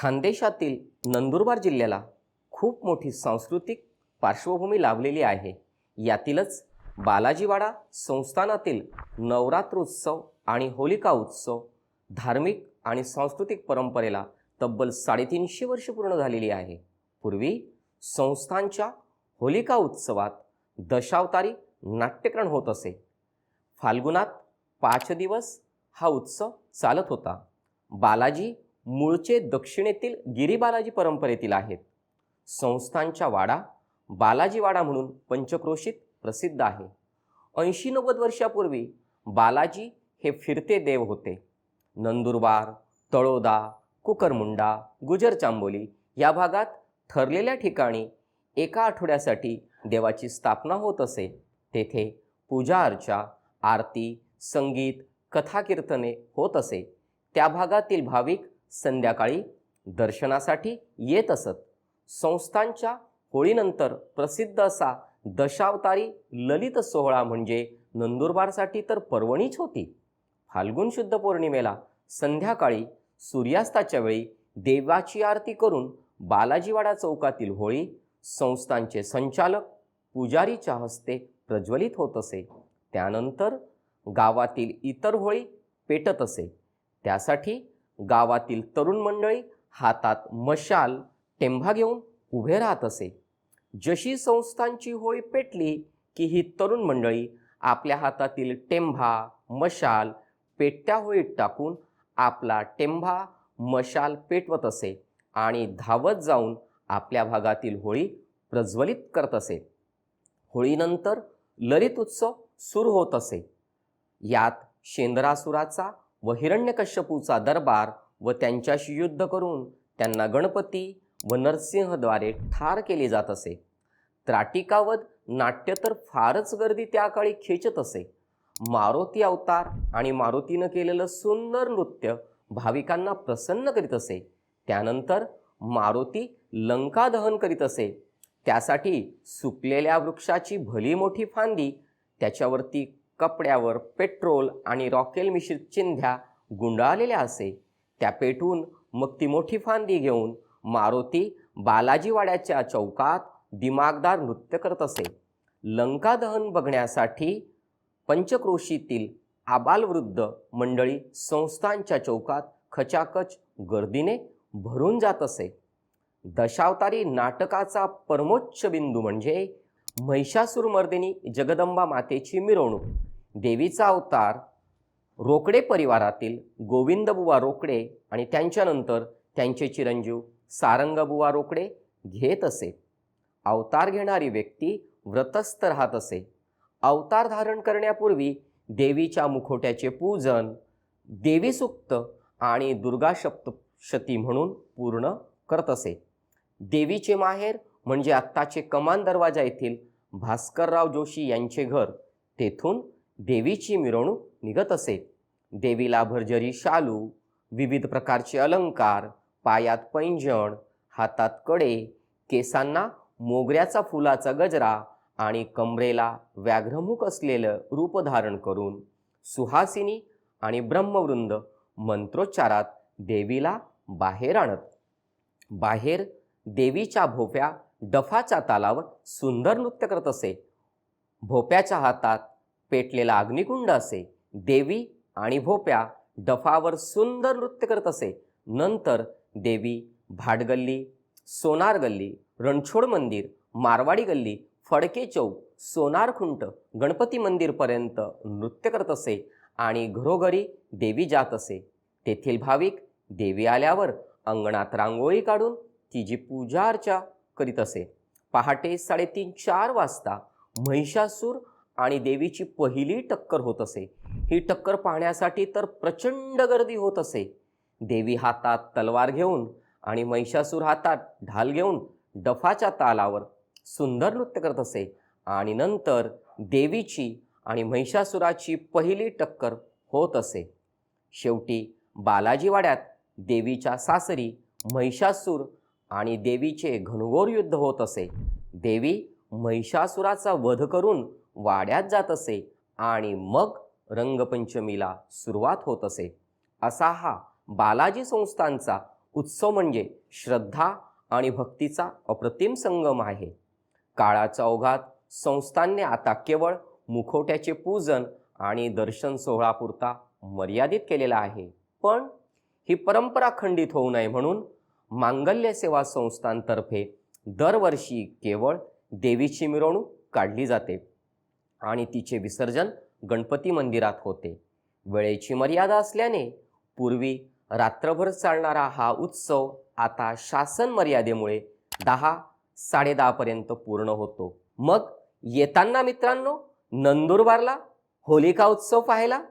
खानदेशातील नंदुरबार जिल्ह्याला खूप मोठी सांस्कृतिक पार्श्वभूमी लाभलेली आहे. यातीलच बालाजीवाडा संस्थानातील नवरात्रोत्सव आणि होलिका उत्सव धार्मिक आणि सांस्कृतिक परंपरेला तब्बल साडेतीनशे वर्ष पूर्ण झालेली आहे. पूर्वी संस्थांच्या होलिका उत्सवात दशावतारी नाट्यकरण होत असे. फाल्गुनात पाच दिवस हा उत्सव चालत होता. बालाजी मूळचे दक्षिणेतील गिरीबालाजी परंपरेतील आहेत. संस्थांच्या वाडा बालाजी वाडा म्हणून पंचक्रोशीत प्रसिद्ध आहे. ऐंशी नव्वद वर्षापूर्वी बालाजी हे फिरते देव होते. नंदुरबार तळोदा कुकरमुंडा गुजर चांबोली या भागात ठरलेल्या ठिकाणी एका आठवड्यासाठी देवाची स्थापना होत असे. तेथे पूजा अर्चा आरती संगीत कथाकीर्तने होत असे. त्या भागातील भाविक संध्याकाळी दर्शनासाठी येत असत. संस्थांच्या होळीनंतर प्रसिद्ध असा दशावतारी ललित सोहळा म्हणजे नंदुरबारसाठी तर पर्वणीच होती. फाल्गुन शुद्ध पौर्णिमेला संध्याकाळी सूर्यास्ताच्या वेळी देवाची आरती करून बालाजीवाडा चौकातील होळी संस्थांचे संचालक पुजारीच्या हस्ते प्रज्वलित होत असे. त्यानंतर गावातील इतर होळी पेटत असे. त्यासाठी गावातील तरुण मंडळी हातात मशाल टेंभा घेऊन उभे राहत असे. जशी संस्थांची होळी पेटली की ही तरुण मंडळी आपल्या हातातील टेंभा मशाल पेटत्या होळीत टाकून आपला टेंभा मशाल पेटवत असे आणि धावत जाऊन आपल्या भागातील होळी प्रज्वलित करत असे. होळीनंतर ललित उत्सव सुरू होत असे. यात शेंद्रासुराचा व हिरण्यकश्यपूचा दरबार व त्यांच्याशी युद्ध करून त्यांना गणपती व नरसिंहद्वारे ठार केले जात असे. त्राटिकावध नाट्य तर फारच गर्दी त्या काळी खेचत असे. मारुती अवतार आणि मारुतीनं केलेलं सुंदर नृत्य भाविकांना प्रसन्न करीत असे. त्यानंतर मारुती लंका दहन करीत असे. त्यासाठी सुकलेल्या वृक्षाची भली मोठी फांदी त्याच्यावरती कपड्यावर पेट्रोल आणि रॉकेल मिश्रित चिंध्या गुंडाळलेल्या असे. त्या पेटून मग ती मोठी फांदी घेऊन मारुती बालाजीवाड्याच्या चौकात दिमागदार नृत्य करत असे. लंका दहन बघण्यासाठी पंचक्रोशीतील आबालवृद्ध मंडळी संस्थांच्या चौकात खचाखच गर्दीने भरून जात असे. दशावतारी नाटकाचा परमोच्च बिंदू म्हणजे महिषासुरमर्दिनी जगदंबा मातेची मिरवणूक. देवीचा अवतार रोकडे परिवारातील गोविंदबुवा रोकडे आणि त्यांच्यानंतर त्यांचे चिरंजीव सारंगबुवा रोकडे घेत असे. अवतार घेणारी व्यक्ती व्रतस्थ राहत असे. अवतार धारण करण्यापूर्वी देवीच्या मुखोट्याचे पूजन देवी सुक्त आणि दुर्गा सप्तशती म्हणून पूर्ण करत असे. देवीचे माहेर म्हणजे आत्ताचे कमान दरवाजा येथील भास्करराव जोशी यांचे घर तेथून देवीची मिरवणूक निघत असे. देवीला भरजरी शालू विविध प्रकारचे अलंकार पायात पैंजण हातात कडे केसांना मोगऱ्याचा फुलाचा गजरा आणि कमरेला व्याघ्रमुख असलेलं रूप धारण करून सुहासिनी आणि ब्रह्मवृंद मंत्रोच्चारात देवीला बाहेर आणत. बाहेर देवीच्या भोप्या डफाच्या तालावर सुंदर नृत्य करत असे. भोप्याच्या हातात पेटलेला अग्निकुंड असे देवी आणि भोप्या डफावर सुंदर नृत्य करत असे. नंतर देवी भाडगल्ली सोनार गल्ली रणछोड मंदिर मारवाडी गल्ली फडके चौक सोनार खुंट गणपती मंदिरपर्यंत नृत्य करत असे आणि घरोघरी देवी जात असे. तेथील भाविक देवी आल्यावर अंगणात रांगोळी काढून तिची पूजा अर्चा करीत असे. पहाटे साडेतीन चार वाजता महिषासूर आणि देवीची पहिली टक्कर होत असे. ही टक्कर पाहण्यासाठी तर प्रचंड गर्दी होत असे. देवी हातात तलवार घेऊन आणि महिषासूर हातात ढाल घेऊन डफाच्या तालावर सुंदर नृत्य करत असे आणि नंतर देवीची आणि महिषासुराची पहिली टक्कर होत असे. शेवटी बालाजीवाड्यात देवीच्या सासरी महिषासूर आणि देवीचे घनघोर युद्ध होत असे. देवी महिषासुराचा वध करून वाड्यात जात असे आणि मग रंगपंचमीला सुरुवात होत असे. असा हा बालाजी संस्थांचा उत्सव म्हणजे श्रद्धा आणि भक्तीचा अप्रतिम संगम आहे. काळाच्या ओघात संस्थांनी आता केवळ मुखोट्याचे पूजन आणि दर्शन सोहळापुरता मर्यादित केलेला आहे. पण ही परंपरा खंडित होऊ नये म्हणून मांगल्य सेवा संस्थांतर्फे दरवर्षी केवळ देवीची मिरवणूक काढली जाते. आणि तिचे विसर्जन गणपती मंदिरात होते. वेळेची मर्यादा असल्याने पूर्वी रात्रभर चालणारा हा उत्सव आता शासन मर्यादेमुळे दहा साडेदहापर्यंत पूर्ण होतो. मग येताना मित्रांनो नंदुरबारला होलिका उत्सव पाहायला?